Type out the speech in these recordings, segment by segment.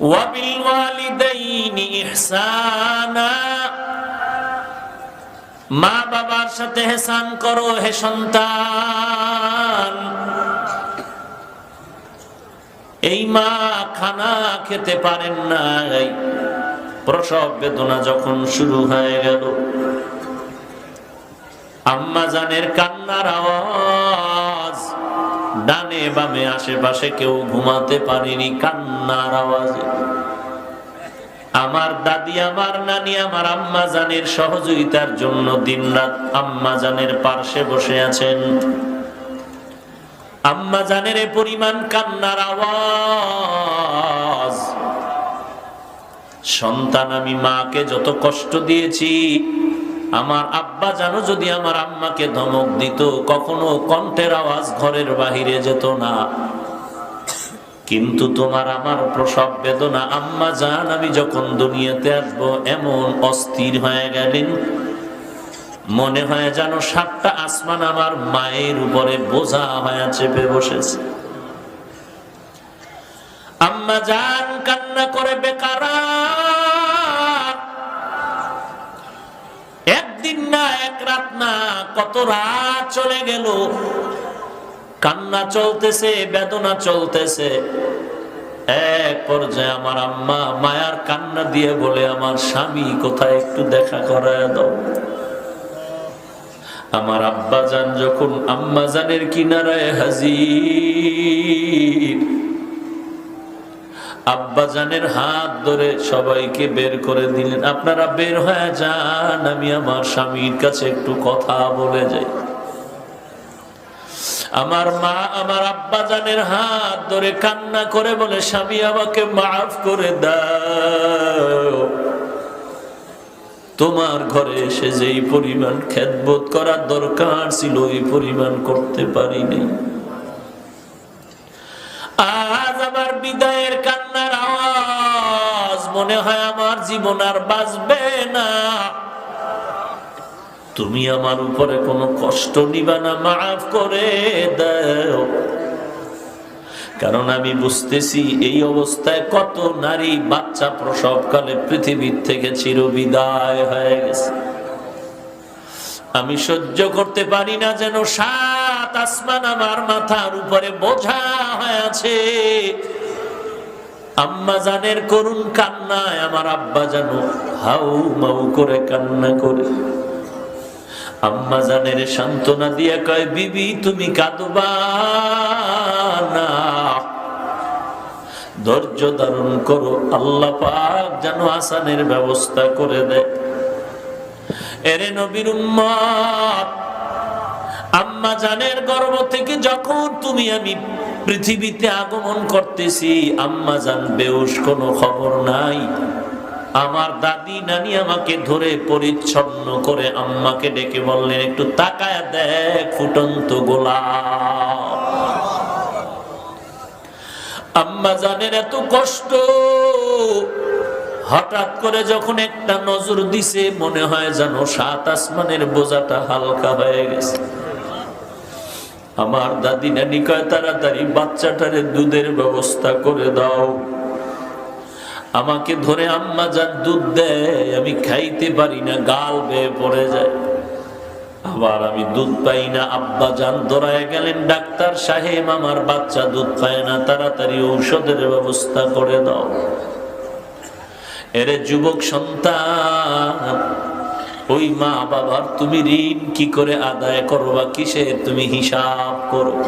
ওয়াবিলওয়ালিদাইনি ইহসানা। মা বাবার সাথে হেসান করো হে সন্তান। এই মা খানা খেতে পারেন নাই। প্রসব বেদনা যখন শুরু হয়ে গেল। আম্মা জানের কান্নার আওয়াজ ডানে বামে আশেপাশে কেউ ঘুমাতে পারেনি কান্নার আওয়াজে। আমার দাদি, আমার নানি, আমার আম্মা জানের সহযোগিতার জন্য দিনরাত আম্মা জানের পার্শ্বে বসে আছেন। আম্মা জানের পরিমাণ কান্নার আওয়াজ। সন্তান আমি মাকে যত কষ্ট দিয়েছি আমার আব্বা জানো যদি আমার আম্মাকে ধমক দিত, কখনো কণ্ঠের আওয়াজ ঘরের বাহিরে যেত না। কিন্তু তোমার আমার প্রসব বেদনা, আম্মা জান, আমি যখন দুনিয়াতে আসব, এমন অস্থির হয়ে গেলেন। মনে হয় যেন সাতটা আসমান আমার মায়ের উপরে বোঝা হয়ে চেপে বসেছে। আম্মা জান কান্না করে বেকারা। একদিন না, এক রাত না, কত রাত চলে গেল। কান্না চলতেছে, বেদনা চলতেছে। এক পর্যায়ে আমার আম্মা মায়ার কান্না দিয়ে বলে, আমার স্বামী, কোথায় একটু দেখা করায় দাও। আমার আব্বা যান যখন আম্মা জানের কিনারায় হাজির আব্বা জানের হাত ধরে সবাইকে বের করে দিলেন। আপনারা বের হয়ে যান, আমি আমার স্বামীর কাছে একটু কথা বলে যাই। আমার মা আমার আব্বা জানের হাত ধরে কান্না করে বলে, স্বামী, আমাকে মাফ করে দাও। তোমার ঘরে এসে যেই পরিমাণ খেদবোধ করার দরকার ছিল, ওই পরিমাণ করতে পারিনি। আজ আমার বিদায়ের আওয়াজ মনে হয় আমার জীবন আর বাঁচবে না। তুমি আমার উপরে কোনো কষ্ট নিবা না, মাফ করে দাও। কারণ আমি বুঝতেছি এই অবস্থায় কত নারী বাচ্চা প্রসবকালে পৃথিবীর থেকে চিরবিদায় হয়ে গেছে। আমি সহ্য করতে পারি না যেন সাত আসমান আমার মাথার উপরে বোঝা হয়ে আছে। আম্মা জানের করুণ কান্নায় আমার আব্বা যেন হাউ মাউ করে কান্না করে। আম্মা জানের সান্ত্বনা দিয়ে কয়, বিবি, তুমি কাঁদবা না। ধৈর্য ধারণ করো, আল্লাহ পাক যেন আসানের ব্যবস্থা করে দেয়। এরে নবীর উম্মত, আম্মা জানের গর্ব থেকে যখন তুমি আমি পৃথিবীতে আগমন করতেছি, আম্মা জান বেউস, কোনো খবর নাই। আমার দাদি নানি আমাকে ধরে পরিচ্ছন্ন করে আম্মাকে ডেকে বললেন, একটু তাকায় দেখ ফুটন্ত গোলা আম্মা জানের এত কষ্ট, হঠাৎ করে যখন একটা নজর দিছে, মনে হয় যেন সাত আসমানের বোঝাটা হালকা হয়ে গেছে। আমার দাদি নানি কয়, তাড়াতাড়ি বাচ্চাটারে দুধের ব্যবস্থা করে দাও। আমাকে ধরে আম্মা যার দুধ দেয়, আমি খাইতে পারি না, গাল বেয়ে পড়ে যায়। আবার আমি দুধ পাই না, আব্বা যান ধরায় গেলেন, ডাক্তার সাহেব আমার বাচ্চা দুধ পায় না, তাড়াতাড়ি ঔষধের ব্যবস্থা করে দাও। এরে যুবক সন্তান ওই মা বাবার তুমি ঋণ কি করে আদায় করো বা কিসে তুমি হিসাব করো?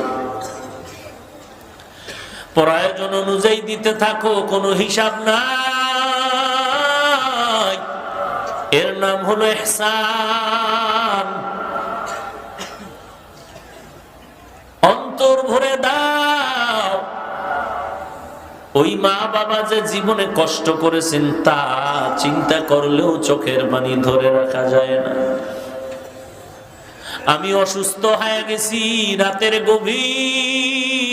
প্রয়োজন অনুযায়ী দিতে থাকো, কোনো হিসাব নাই। এর নাম হলো অন্তর ভরে দাও। ওই মা বাবা যে জীবনে কষ্ট করেছেন, তা চিন্তা করলেও চোখের পানি ধরে রাখা যায় না। আমি অসুস্থ হয়ে গেছি, রাতের গভীর।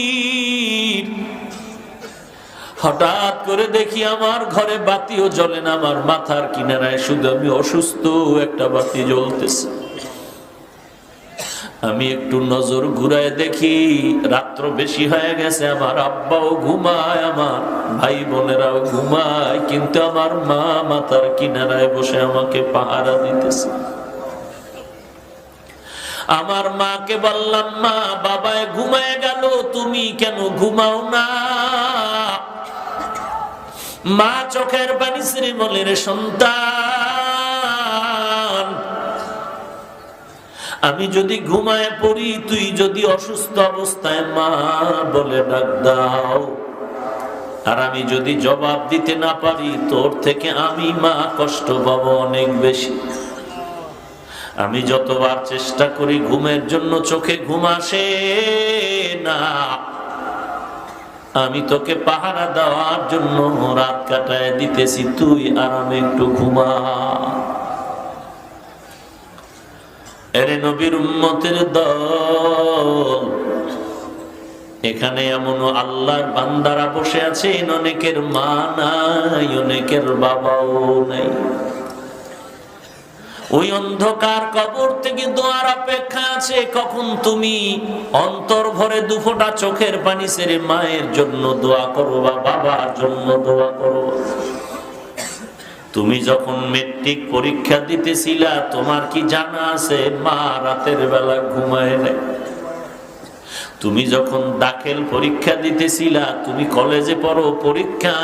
হঠাৎ করে দেখি আমার ঘরে বাতিও জ্বলে না, আমার মাথার কিনারায় শুধু আমি অসুস্থ, একটা বাতি জ্বলতেছে। আমি একটু নজর ঘুরায় দেখি, রাত্র বেশি হয়ে গেছে, আমার আব্বাও ঘুমায়, আমার ভাই বোনেরাও ঘুমায়, কিন্তু আমার মা মাতার কিনারায় বসে আমাকে পাহারা দিতেছে। আমার মাকে বললাম, মা, বাবায় ঘুমায় গেল, তুমি কেন ঘুমাও না? মা চোখের পানি শ্রীমলের সন্তান। আমি যদি ঘুমায় পড়ি, তুই যদি অসুস্থ অবস্থায়, মা বলে ডাক দাও। আর আমি যদি জবাব দিতে না পারি, তোর থেকে আমি, মা, কষ্ট পাবো অনেক বেশি। আমি যতবার চেষ্টা করি, ঘুমের জন্য চোখে ঘুম আসে না। আমি তোকে পাহারা দেওয়ার জন্য রাত কাটায় দিতেছি, তুই আরামে একটু ঘুমা এরে নবীর উম্মতের দল। এখানে এমন আল্লাহর বান্দারা বসে আছেন, অনেকের মা নাই, অনেকের বাবাও নাই। ওই অন্ধকার কবর থেকে দোয়ার অপেক্ষা আছে, কখন তুমি অন্তর ভরে দুফোটা চোখের পানি সেরে মায়ের জন্য দোয়া করো বা বাবার জন্য দোয়া করো? তুমি যখন মেট্রিক পরীক্ষা দিতেছিলা, তোমার কি জানা আছে? মা রাতের বেলা ঘুমায় নেয় তুমি যখন দাখিল পরীক্ষা দিতেছিলা, তুমি কলেজে পড়ো, পরীক্ষা।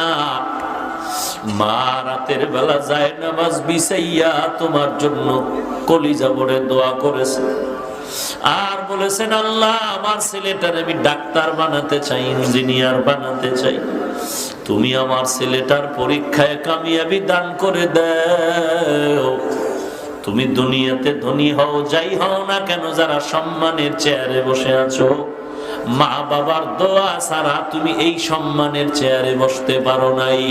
মা রাতের বেলা যায় নামাজ বিছাইয়া তোমার জন্য কলিজা ভরে দোয়া করেছে। আর বলেছেন, আল্লাহ, আমার ছেলেটার আমি ডাক্তার বানাতে চাই, ইঞ্জিনিয়ার বানাতে চাই। তুমি আমার ছেলেটার পরীক্ষায় কামিয়াবি দান করে দাও। তুমি দুনিয়াতে ধনী হও, যাই হও না কেন, যারা সম্মানের চেয়ারে বসে আছো। মা বাবার দোয়া ছাড়া তুমি এই সম্মানের চেয়ারে বসতে পারো নাই।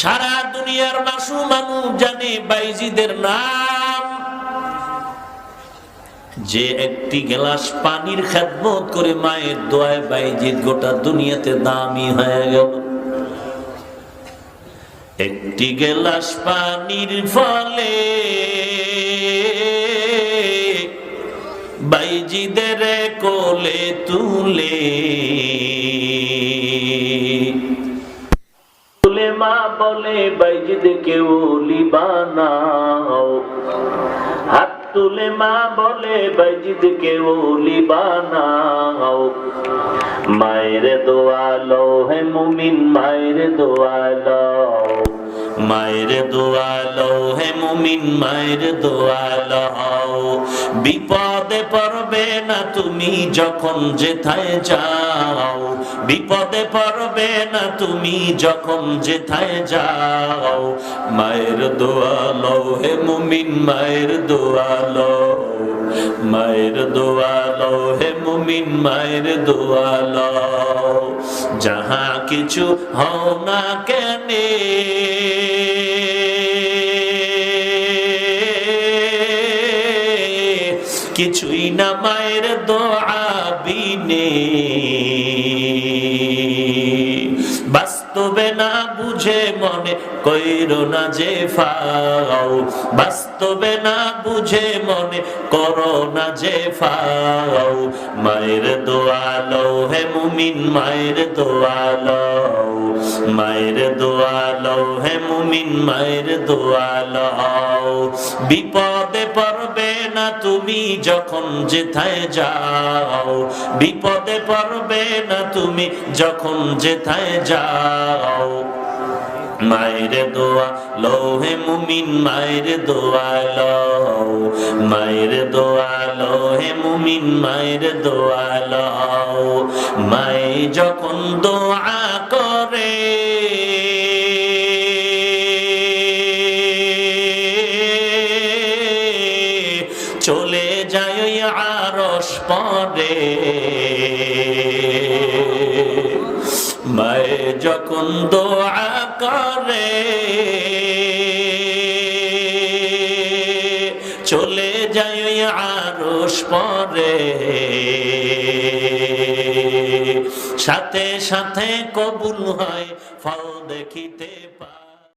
সারা দুনিয়ার মাসু মানুষ জানে, বাইজিদের নাম যে একটি গ্লাস পানির খেদমত করে মায়ের দোয়ায় বাইজিদ গোটা দুনিয়াতে দামি হয়ে গেল। একটি গেলাস পানির ফলে বাইজিদের কোলে তুলে তুলে মা বলে বাইজিদ কেউ লিবানাও হাত তুলে মা বলে বাইজিদ কেউ লিবানাও মায়ের দোয়ালো হে মুমিন, মায়ের দোয়ালো মায়ের দোয়ালো হে মুমিন, মায়ের দোয়ালো বিপদে পড়বে না তুমি যখন যেথায় যাও। বিপদে পড়বে না তুমি যখন যেথায় যাও। মায়ের দোয়ালো হে মুমিন, মায়ের দোয়ালো মায়ের দোয়ালো হে মুমিন, মায়ের দোয়ালো যাহা কিছু হও না কেনে? কিছুই না মায়ের দোয়া বিনে। বাস্তবে না বুঝে মনে কইরো না যে ফাও। বাস্তবে না বুঝে মনে করো না যে ফাও। মায়ের দোয়ালো, হে মুমিন, মায়ের দোয়ালো। মায়ের দোয়ালো, হে মুমিন, মায়ের দোয়ালো। বিপদে তুমি যখন যেথায় যাও, বিপদে পড়বে না তুমি যখন যেথায় যাও। মায়ের দোয়া লোহে মুমিন, মায়ের দোয়া লও। মায়ের দোয়া লোহে মুমিন, মায়ের দোয়া লও। মায়ে যখন দোয়া যখন দোয়া করে, চলে যায় আর আরস পরে। সাথে সাথে কবুল হয়, ফল দেখিতে পায়।